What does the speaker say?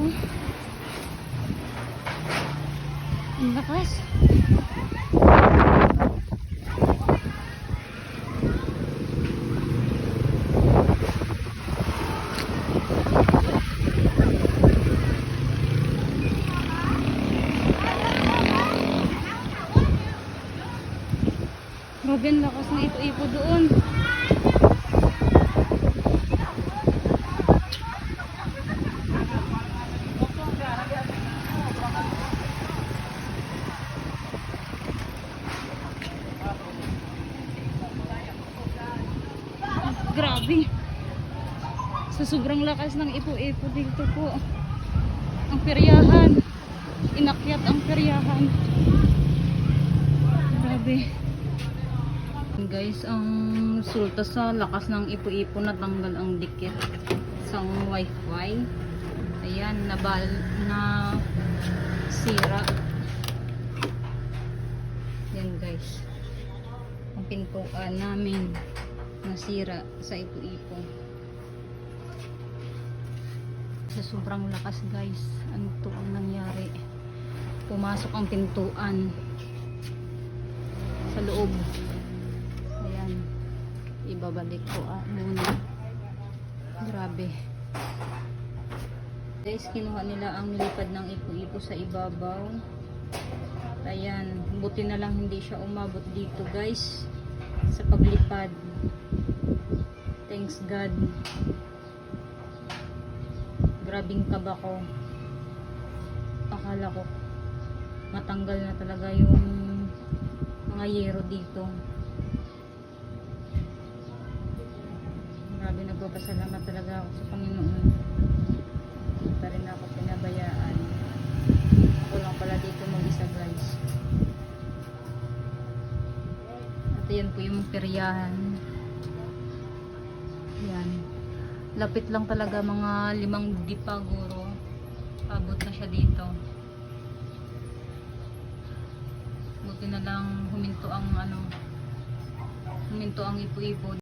Oh. Ang lakas. Grabe ang lakas na ipo-ipo doon. Grabe. Sa sobrang lakas ng ipo-ipo dito po. Ang peryahan. Inakyat ang peryahan. Grabe. Guys, ang sulta sa lakas ng ipo-ipo natanggal ang dikit sa wifi. Ayan, nabal na sira. Yan guys. Ang pintuan namin nasira sa ipo-ipo. Sa sobrang lakas guys, ano to ang nangyari? Pumasok ang pintuan sa loob. Ayan. Ibabalik ko ah, muna. Grabe. Guys, kinuha nila ang nilipad ng ipo-ipo sa ibabaw. Ayan. Buti na lang hindi siya umabot dito guys. Sa paglipad. Thanks God. Grabing kaba ko. Akala ko matanggal na talaga yung mga yero dito. Grabe nagpapasalamat talaga ako sa Panginoon. Hindi pa rin ako pinabayaan. Ako lang pala dito mag-isa guys. At yan po yung peryahan. Yan. Lapit lang talaga mga limang dipaguro. Abot na siya dito. Buti na lang huminto ang ano huminto ang ipo-ipo